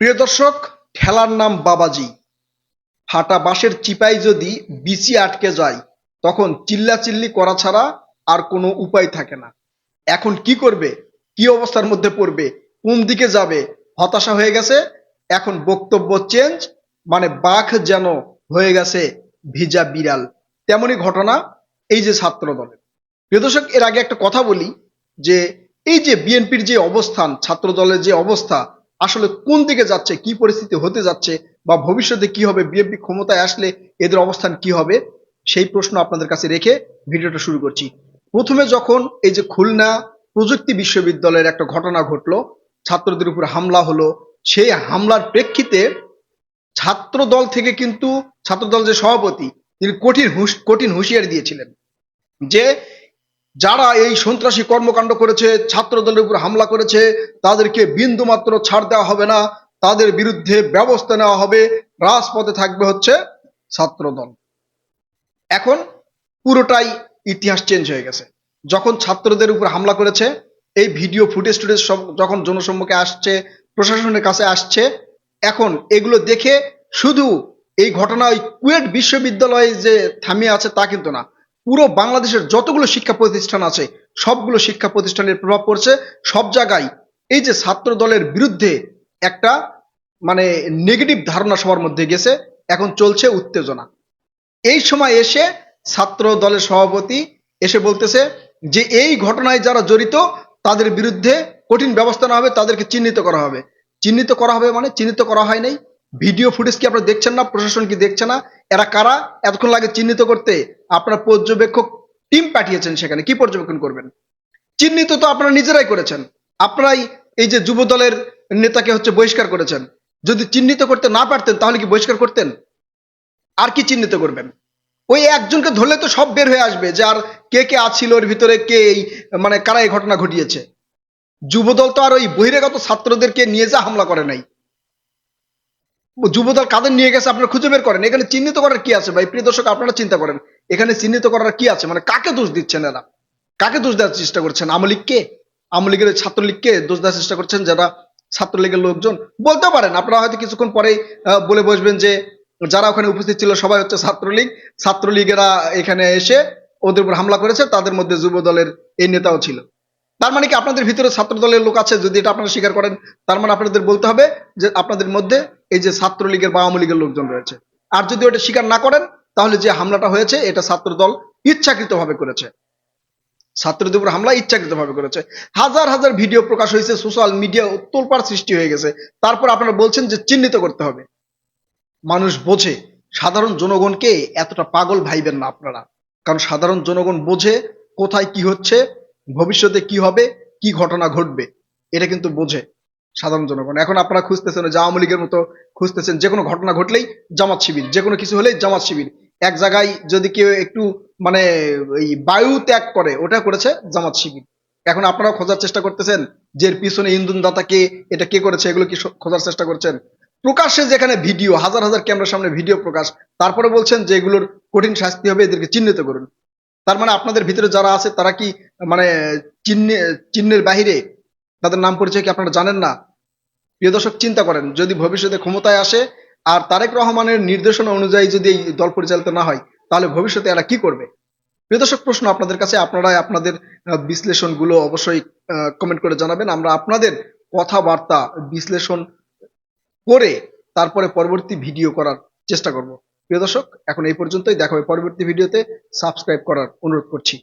প্রিয় দর্শক ঠেলার নাম বাবাজি। ফাটা বাঁশের চিপাই যদি বিচি আটকে যায়, তখন চিল্লাচিল্লি করা ছাড়া আর কোনো উপায় থাকে না। এখন কি করবে? কি অবস্থার মধ্যে পড়বে? কোন দিকে যাবে? হতাশা হয়ে গেছে। এখন বক্তব্য চেঞ্জ মানে বাঘ যেন হয়ে গেছে ভিজা বিড়াল। তেমনই ঘটনা এই যে ছাত্র দলের প্রিয় দর্শক, এর আগে একটা কথা বলি যে, এই যে বিএনপির যে অবস্থান ছাত্র দলের যে অবস্থা আসলে কোন দিকে যাচ্ছে, কি পরিস্থিতি হতে যাচ্ছে বা ভবিষ্যতে কি হবে বিএনপি ক্ষমতায় আসলে এদের অবস্থান কি হবে, সেই প্রশ্ন আপনাদের কাছে রেখে ভিডিওটা শুরু করছি। প্রথমে যখন এই যে খুলনা প্রযুক্তি বিশ্ববিদ্যালয়ের একটা ঘটনা ঘটলো, ছাত্রদের উপর হামলা হলো, সেই হামলার প্রেক্ষিতে ছাত্র দল থেকে কিন্তু ছাত্র দল যে সভাপতি, তিনি কঠিন কঠিন হুঁশিয়ারি দিয়েছিলেন যে যারা এই সন্ত্রাসী কর্মকাণ্ড করেছে ছাত্র দলের উপর হামলা করেছে, তাদেরকে বিন্দু মাত্র ছাড় দেওয়া হবে না। তাদের বিরুদ্ধে ব্যবস্থা নেওয়া হবে। রাজপথে থাকবে হচ্ছে ছাত্র দল এখন পুরোটাই ইতিহাস চেঞ্জ হয়ে গেছে। যখন ছাত্রদের উপর হামলা করেছে, এই ভিডিও ফুটেজ টুটেজ সব যখন জনসম্মুখে আসছে, প্রশাসনের কাছে আসছে, এখন এগুলো দেখে শুধু এই ঘটনা ওই কুয়েট বিশ্ববিদ্যালয়ে যে থামিয়ে আছে তা কিন্তু না। পুরো বাংলাদেশের যতগুলো শিক্ষা প্রতিষ্ঠান আছে, সবগুলো শিক্ষা প্রতিষ্ঠানের প্রভাব পড়ছে। সব জায়গায় এই যে ছাত্র দলের বিরুদ্ধে একটা মানে নেগেটিভ ধারণা সবার মধ্যে গেছে, এখন চলছে উত্তেজনা। এই সময় এসে ছাত্র দলের সভাপতি এসে বলতেছে যে এই ঘটনায় যারা জড়িত, তাদের বিরুদ্ধে কঠিন ব্যবস্থা নেওয়া হবে, তাদেরকে চিহ্নিত করা হবে। চিহ্নিত করা হবে মানে চিহ্নিত করা হয় নাই। ভিডিও ফুটেজ কি আপনারা দেখছেন না, প্রশাসন কি দেখছে না? এরা কারা? এতক্ষণ লাগে চিহ্নিত করতে। আপনারা পর্যবেক্ষক টিম পাঠিয়েছেন সেখানে, কি পর্যবেক্ষণ করবেন? চিহ্নিত তো আপনারা নিজেরাই করেছেন। আপনারাই এই যে যুব দলের নেতাকে হচ্ছে বহিষ্কার করেছেন। যদি চিহ্নিত করতে না পারতেন, তাহলে কি বহিষ্কার করতেন? আর কি চিহ্নিত করবেন? ওই একজনকে ধরলে তো সব বের হয়ে আসবে যে আর কে কে আছিল, ওর ভিতরে কে এই মানে কারা এই ঘটনা ঘটিয়েছে। যুবদল তো আর ওই বহিরাগত ছাত্রদেরকে নিয়ে যা হামলা করে নাই। যুবদল কাদের নিয়ে গেছে আপনারা খুঁজে বের করেন। এখানে চিহ্নিত করার কি আছে ভাই? প্রিয় দর্শক, আপনারা চিন্তা করেন। এখানে চিহ্নিত করার কি আছে? মানে কাকে দোষ দিচ্ছেন এরা? কাকে দোষ দেওয়ার চেষ্টা করছেন? আমলিগকে আমলিগের ছাত্রলীগকে দোষ দেওয়ার চেষ্টা করছেন যারা ছাত্রলীগের লোকজন? বলতে পারেন, আপনারা হয়তো কিছুক্ষণ পরেই বলে বসবেন যে যারা ওখানে উপস্থিত ছিল সবাই হচ্ছে ছাত্রলীগ। ছাত্রলীগেরা এখানে এসে ওদের উপর হামলা করেছে, তাদের মধ্যে যুব দলের এই নেতাও ছিল। তার মানে কি আপনাদের ভিতরে ছাত্র দলের লোক আছে, যদি এটা আপনারা স্বীকার করেন, তার মানে আপনাদের বলতে হবে যে আপনাদের মধ্যে এই যে ছাত্রলীগের বা আওয়ামী লীগের লোকজন রয়েছে। আর যদি ওটা স্বীকার না করেন, তাহলে যে হামলাটা হয়েছে, এটা ছাত্র দল ইচ্ছাকৃতভাবে করেছে। ছাত্রদের উপর হামলা ইচ্ছাকৃতভাবে করেছে। হাজার হাজার ভিডিও প্রকাশ হয়েছে, সোশ্যাল মিডিয়া তোলপাড় সৃষ্টি হয়ে গেছে। তারপর আপনারা বলছেন যে চিহ্নিত করতে হবে। মানুষ বোঝে, সাধারণ জনগণকে এতটা পাগল ভাইবেন না আপনারা। কারণ সাধারণ জনগণ বোঝে কোথায় কি হচ্ছে ভবিষ্যতে কি হবে, কি ঘটনা ঘটবে, এটা কিন্তু বোঝে সাধারণ জনগণ। এখন আপনারা খুঁজতেছেন যে আওয়ামী লীগের মতো খুঁজতেছেন যে কোনো ঘটনা ঘটলেই জামাত শিবির, যে কোনো কিছু হলেই জামাত শিবির। এক জায়গায় যদি কেউ একটু মানে এই বায়ু ত্যাগ করে, ওটা করেছে জামাত শিবির। এখন আপনারা খোঁজার চেষ্টা করতেছেন যে এর পিছনে ইন্ধন দাতা কে, এটা কে করেছে, এগুলো কি খোঁজার চেষ্টা করছেন? প্রকাশ্যে যেখানে ভিডিও, হাজার হাজার ক্যামেরার সামনে ভিডিও প্রকাশ, তারপরে বলছেন যে এগুলোর কঠিন শাস্তি হবে, এদেরকে চিহ্নিত করুন। তার মানে আপনাদের ভিতরে যারা আছে, তারা কি মানে চিহ্নে, চিহ্নের বাহিরে তাদের নাম পরিচয় কি আপনারা জানেন না? প্রিয় দর্শক, চিন্তা করেন, যদি ভবিষ্যতে ক্ষমতায় আসে আর তারেক রহমানের নির্দেশনা অনুযায়ী যদি এই দল পরিচালিত না হয়, তাহলে ভবিষ্যতে এরা কি করবে? প্রিয় দর্শক, প্রশ্ন আপনাদের কাছে আপনারা আপনাদের বিশ্লেষণগুলো অবশ্যই কমেন্ট করে জানাবেন। আমরা আপনাদের কথাবার্তা বিশ্লেষণ করে তারপরে পরবর্তী ভিডিও করার চেষ্টা করব। প্রিয় দর্শক এখন এই পর্যন্তই। দেখা হবে পরবর্তী ভিডিওতে। সাবস্ক্রাইব করার অনুরোধ করছি।